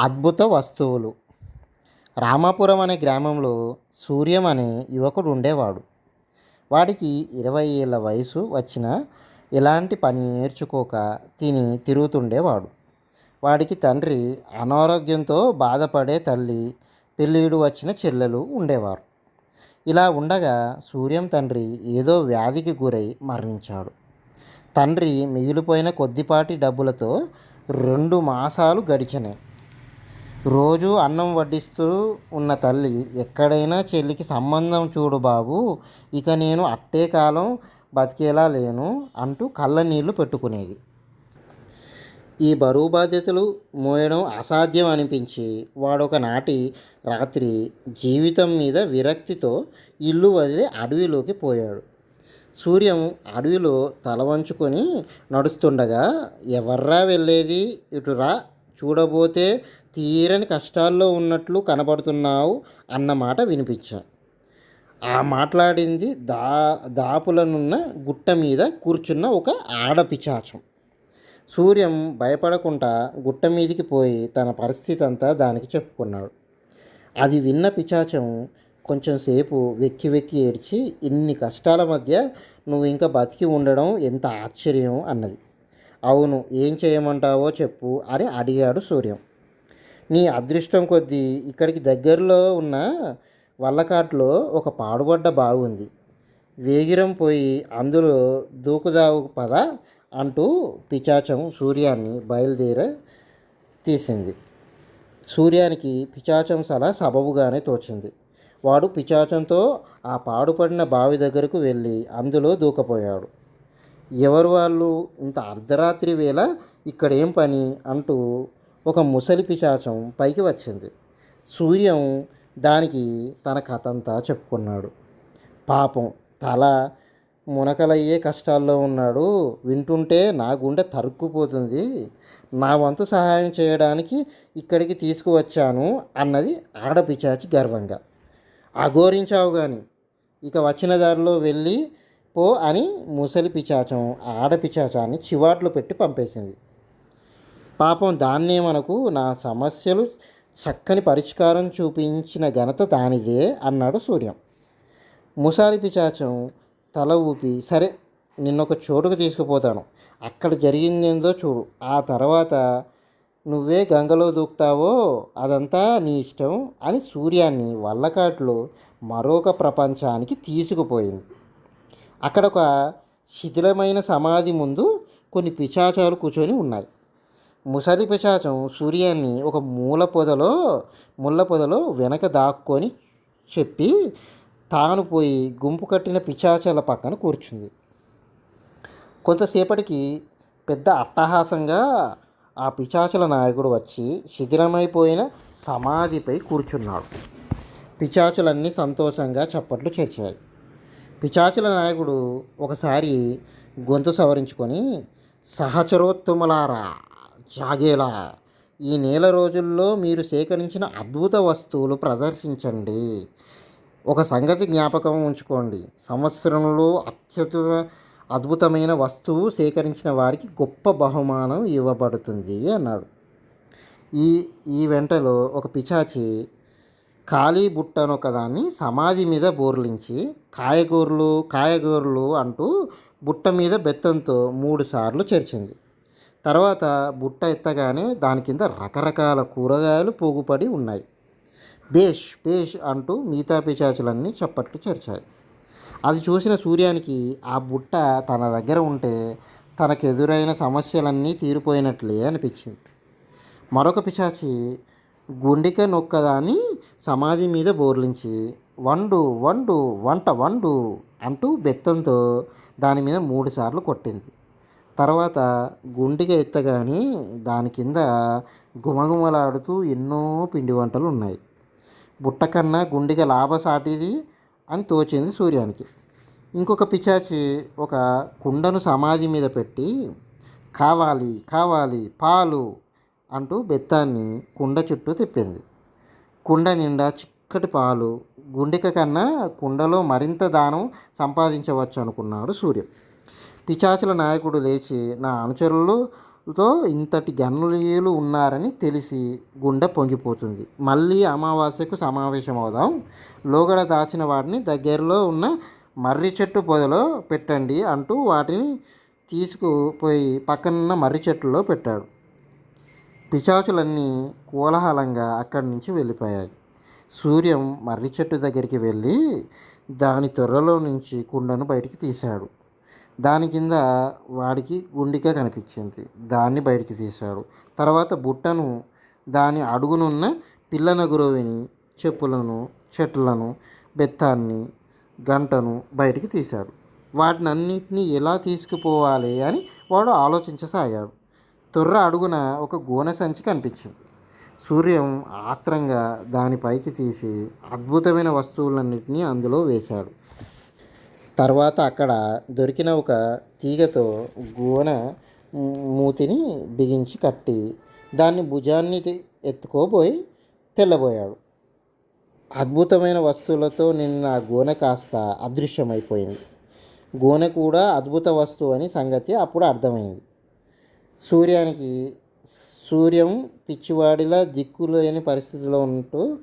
అద్భుత వస్తువులు. రామాపురం అనే గ్రామంలో సూర్యం అనే యువకుడు ఉండేవాడు. వాడికి ఇరవై ఏళ్ళ వయసు వచ్చినా ఎలాంటి పని నేర్చుకోక తిని తిరుగుతుండేవాడు. వాడికి తండ్రి అనారోగ్యంతో బాధపడే తల్లి పెళ్ళిడు వచ్చిన చెల్లెలు ఉండేవారు. ఇలా ఉండగా సూర్యం తండ్రి ఏదో వ్యాధికి గురై మరణించాడు. తండ్రి మిగిలిపోయిన కొద్దిపాటి డబ్బులతో రెండు మాసాలు గడిచినాయి. రోజు అన్నం వడ్డిస్తూ ఉన్న తల్లి ఎక్కడైనా చెల్లికి సంబంధం చూడు బాబు ఇక నేను అట్టే కాలం బతికేలా లేను అంటూ కళ్ళ నీళ్ళు పెట్టుకునేది. ఈ బరువు బాధ్యతలు మోయడం అసాధ్యం అనిపించి వాడొక నాటి రాత్రి జీవితం మీద విరక్తితో ఇల్లు వదిలి అడవిలోకి పోయాడు. సూర్యం అడవిలో తల వంచుకొని నడుస్తుండగా ఎవర్రా వెళ్ళేది? ఇటురా చూడబోతే తీరని కష్టాల్లో ఉన్నట్లు కనబడుతున్నావు అన్న మాట వినిపించా. ఆ మాట్లాడింది దా దాపులనున్న గుట్ట మీద కూర్చున్న ఒక ఆడపిచాచం సూర్యం భయపడకుండా గుట్ట మీదికి పోయి తన పరిస్థితి అంతా దానికి చెప్పుకున్నాడు. అది విన్న పిచాచం కొంచెం సేపు వెక్కి వెక్కి ఏడ్చి ఇన్ని కష్టాల మధ్య నువ్వు ఇంకా బతికి ఉండడం ఎంత ఆశ్చర్యం అన్నది. అవును ఏం చేయమంటావో చెప్పు అని అడిగాడు సూర్యం. నీ అదృష్టం కొద్దీ ఇక్కడికి దగ్గరలో ఉన్న వల్లకాట్లో ఒక పాడుబడ్డ బావి ఉంది. వేగిరం పోయి అందులో దూకుదావు పద అంటూ పిచాచం సూర్యాన్ని బయలుదేర తీసింది. సూర్యానికి పిచాచం సల సబబుగానే తోచింది. వాడు పిచాచంతో ఆ పాడుపడిన బావి దగ్గరకు వెళ్ళి అందులో దూకపోయాడు. ఎవరు వాళ్ళు? ఇంత అర్ధరాత్రి వేళ ఇక్కడ ఏం పని? అంటూ ఒక ముసలి పిశాచం పైకి వచ్చింది. సూర్యం దానికి తన కథ అంతా చెప్పుకున్నాడు. పాపం తల మునకలయ్యే కష్టాల్లో ఉన్నాడు. వింటుంటే నా గుండె తరుక్కుపోతుంది. నా వంతు సహాయం చేయడానికి ఇక్కడికి తీసుకువచ్చాను అన్నది ఆడపిచాచి గర్వంగా. అఘోరించావు కానీ ఇక వచ్చిన దారిలో వెళ్ళి పో అని ముసలి పిచాచం ఆడపిచాచాన్ని చివాట్లు పెట్టి పంపేసింది. పాపం దాన్నే మనకు నా సమస్యలు చక్కని పరిష్కారం చూపించిన ఘనత దానిదే అన్నాడు సూర్యం. ముసలి పిచాచం తల ఊపి సరే నిన్నొక చోటుకు తీసుకుపోతాను. అక్కడ జరిగిందేందో చూడు. ఆ తర్వాత నువ్వే గంగలో దూకుతావో అదంతా నీ ఇష్టం అని సూర్యాన్ని వల్లకాట్లో మరొక ప్రపంచానికి తీసుకుపోయింది. అక్కడ ఒక శిథిలమైన సమాధి ముందు కొన్ని పిశాచాలు కూర్చొని ఉన్నాయి. ముసలి పిశాచం సూర్యాన్ని ఒక మూల పొదలో ముళ్ళ పొదలో వెనక దాక్కొని చెప్పి తాను పోయి గుంపు కట్టిన పిశాచాల పక్కన కూర్చుంది. కొంతసేపటికి పెద్ద అట్టహాసంగా ఆ పిచాచల నాయకుడు వచ్చి శిథిలమైపోయిన సమాధిపై కూర్చున్నాడు. పిచాచులన్నీ సంతోషంగా చప్పట్లు చేర్చాయి. పిచాచుల నాయకుడు ఒకసారి గొంతు సవరించుకొని సహచరోత్తములారా జాగేలా ఈ నెల రోజుల్లో మీరు సేకరించిన అద్భుత వస్తువులు ప్రదర్శించండి. ఒక సంగతి జ్ఞాపకం ఉంచుకోండి. సంవత్సరంలో అత్యుత అద్భుతమైన వస్తువు సేకరించిన వారికి గొప్ప బహుమానం ఇవ్వబడుతుంది అన్నాడు. ఈ ఈ వెంటలో ఒక పిచాచి ఖాళీ బుట్టను ఒకదాన్ని సమాధి మీద బోర్లించి కాయగూరలు కాయగూరలు అంటూ బుట్ట మీద బెత్తంతో మూడు సార్లు చేర్చింది. తర్వాత బుట్ట ఎత్తగానే దాని కింద రకరకాల కూరగాయలు పోగుపడి ఉన్నాయి. బేష్ బేష్ అంటూ మిగతా పిచాచులన్నీ చప్పట్లు చేర్చాయి. అది చూసిన సూర్యానికి ఆ బుట్ట తన దగ్గర ఉంటే తనకు ఎదురైన సమస్యలన్నీ తీరిపోయినట్లే అనిపించింది. మరొక పిచాచి గుండిక నొక్కదాన్ని సమాధి మీద బోర్లించి వండు వండు వంట వండు అంటూ బెత్తంతో దాని మీద మూడుసార్లు కొట్టింది. తర్వాత గుండిక ఎత్తగానే దాని కింద గుమగుమలాడుతూ ఎన్నో పిండి వంటలు ఉన్నాయి. బుట్ట కన్నా గుండిక లాభసాటిది అని తోచింది సూర్యానికి. ఇంకొక పిచాచి ఒక కుండను సమాధి మీద పెట్టి కావాలి కావాలి పాలు అంటూ బెత్తాన్ని కుండ చుట్టూ తిప్పింది. కుండ నిండా చిక్కటి పాలు గుండెక కన్నా కుండలో మరింత దానం సంపాదించవచ్చు అనుకున్నాడు సూర్యం. పిచాచుల నాయకుడు లేచి నా అనుచరులతో ఇంతటి గనులీయులు ఉన్నారని తెలిసి గుండె పొంగిపోతుంది. మళ్ళీ అమావాస్యకు సమావేశమవుదాం. లోగడ దాచిన వాటిని దగ్గరలో ఉన్న మర్రి చెట్టు పొదలో పెట్టండి అంటూ వాటిని తీసుకుపోయి పక్కనున్న మర్రి చెట్టులో పెట్టాడు. పిశాచులన్నీ కోలాహలంగా అక్కడి నుంచి వెళ్ళిపోయాయి. సూర్యం మర్రి చెట్టు దగ్గరికి వెళ్ళి దాని తొర్రలో నుంచి కుండను బయటికి తీశాడు. దాని కింద వాడికి గుండిక కనిపించింది. దాన్ని బయటికి తీశాడు. తర్వాత బుట్టను దాని అడుగునున్న పిల్లనగురువిని చెప్పులను చెట్లను బెత్తాన్ని గంటను బయటికి తీశాడు. వాటినన్నింటినీ ఎలా తీసుకుపోవాలి అని వాడు ఆలోచించసాగాడు. తొర్ర అడుగున ఒక గోనె సంచి కనిపించింది. సూర్యం ఆత్రంగా దానిపైకి తీసి అద్భుతమైన వస్తువులన్నింటినీ అందులో వేశాడు. తర్వాత అక్కడ దొరికిన ఒక తీగతో గోన మూతిని బిగించి కట్టి దాన్ని భుజాన్ని ఎత్తుకోబోయి తెల్లబోయాడు. అద్భుతమైన వస్తువులతో నిన్న ఆ గోనె కాస్త అదృశ్యమైపోయింది. గోనె కూడా అద్భుత వస్తువు అని సంగతి అప్పుడు అర్థమైంది. సూర్యానికి సూర్యం పిచ్చివాడిలా దిక్కులేని పరిస్థితిలో ఉంటూ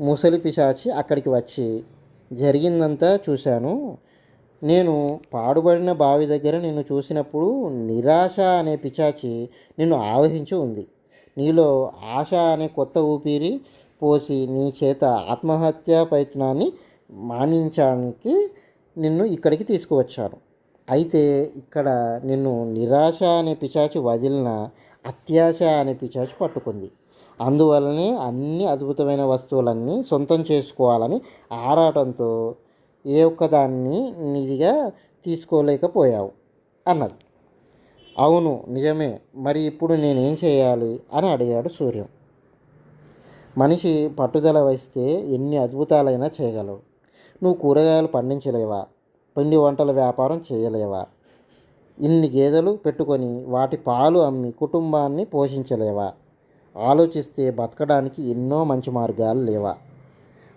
ముసలి పిశాచి అక్కడికి వచ్చి జరిగిందంతా చూశాను. నేను పాడుబడిన బావి దగ్గర నిన్ను చూసినప్పుడు నిరాశ అనే పిశాచి నిన్ను ఆవహించి ఉంది. నీలో ఆశ అనే కొత్త ఊపిరి పోసి నీ చేత ఆత్మహత్యా ప్రయత్నాన్ని మానించడానికి నిన్ను ఇక్కడికి తీసుకువచ్చాను. అయితే ఇక్కడ నిన్ను నిరాశ అనే పిశాచి వదిలిన అత్యాశ అనే పిశాచి పట్టుకుంది. అందువలనే అన్ని అద్భుతమైన వస్తువులన్నీ సొంతం చేసుకోవాలని ఆరాటంతో ఏ ఒక్కదాన్ని నిధిగా తీసుకోలేకపోయావు అన్నది. అవును నిజమే. మరి ఇప్పుడు నేనేం చేయాలి అని అడిగాడు సూర్యం. మనిషి పట్టుదల వస్తే ఎన్ని అద్భుతాలైనా చేయగలవు నువ్వు కూరగాయలు పండించలేవా? పిండి వంటల వ్యాపారం చేయలేవా? ఇన్ని గేదెలు పెట్టుకొని వాటి పాలు అమ్మి కుటుంబాన్ని పోషించలేవా? ఆలోచిస్తే బతకడానికి ఎన్నో మంచి మార్గాలు లేవా?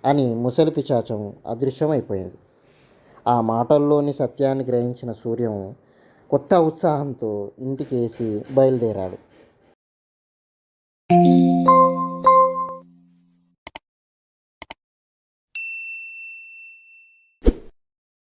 అని ముసలి పిచాచం అదృశ్యమైపోయింది. ఆ మాటల్లోని సత్యాన్ని గ్రహించిన సూర్యం కొత్త ఉత్సాహంతో ఇంటికేసి బయలుదేరాడు.